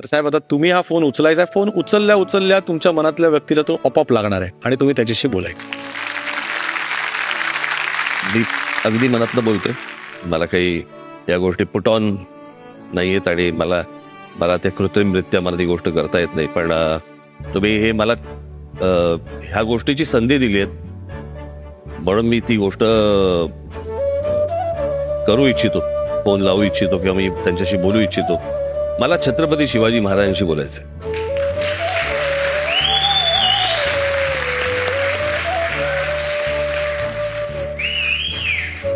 तर साहेब आता तुम्ही हा फोन उचलायचा आहे. फोन उचलल्या उचलल्या तुमच्या मनातल्या व्यक्तीला तो ऑपअप लागणार आहे आणि तुम्ही त्याच्याशी बोलायचं. मी अगदी मनातनं बोलतोय. मला काही या गोष्टी पुट ऑन नाही आहेत आणि मला मला त्या कृत्रिमरित्या मला ती गोष्ट करता येत नाही. पण तुम्ही हे मला ह्या गोष्टीची संधी दिली आहेत म्हणून मी ती गोष्ट करू इच्छितो. फोन लावू इच्छितो किंवा मी त्यांच्याशी बोलू इच्छितो. मला छत्रपती शिवाजी महाराजांशी बोलायचं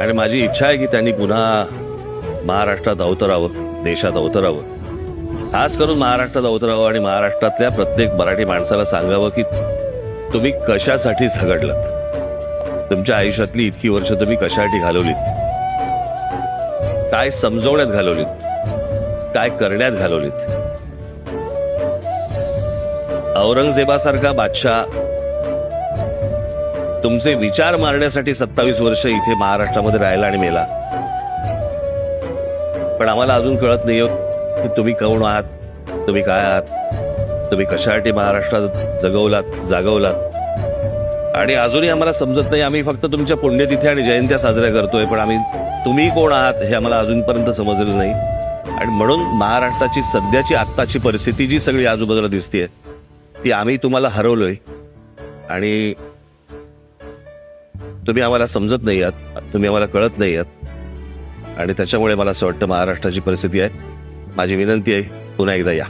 आणि माझी इच्छा आहे की त्यांनी पुन्हा महाराष्ट्रात अवतरावं देशात अवतरावं. खास करून महाराष्ट्रात अवतरावं आणि महाराष्ट्रातल्या प्रत्येक मराठी माणसाला सांगावं की तुम्ही कशासाठी झगडलात? तुमच्या आयुष्यातली इतकी वर्ष तुम्ही कशासाठी घालवलीत? काय समजवण्यात घालवलीत? काय करण्यात घालवलीत? औरंगजेबासारखा बादशाह तुमचे विचार मारण्यासाठी सत्तावीस वर्ष इथे महाराष्ट्रामध्ये राहिला आणि मेला. पण आम्हाला अजून कळत नाही हो की तुम्ही कोण आहात तुम्ही काय आहात तुम्ही कशासाठी महाराष्ट्रात जगवलात जागवलात? आणि अजूनही आम्हाला समजत नाही आम्ही फक्त तुमच्या पुण्यतिथी आणि जयंत्या साजऱ्या करतोय पण आम्ही तुम्ही कोण आहात हे आम्हाला अजूनपर्यंत समजलं नाही. आणि म्हणून महाराष्ट्राची सध्याची आत्ताची परिस्थिती जी सगळी आजूबाजूला दिसतीये ती आम्ही तुम्हाला हरवलोय. आणि तुम्ही आम्हाला समजत नाही आहात तुम्ही आम्हाला कळत नाही आहात. आणि त्याच्यामुळे मला असं वाटतं महाराष्ट्राची परिस्थिती आहे. माझी विनंती आहे पुन्हा एकदा या.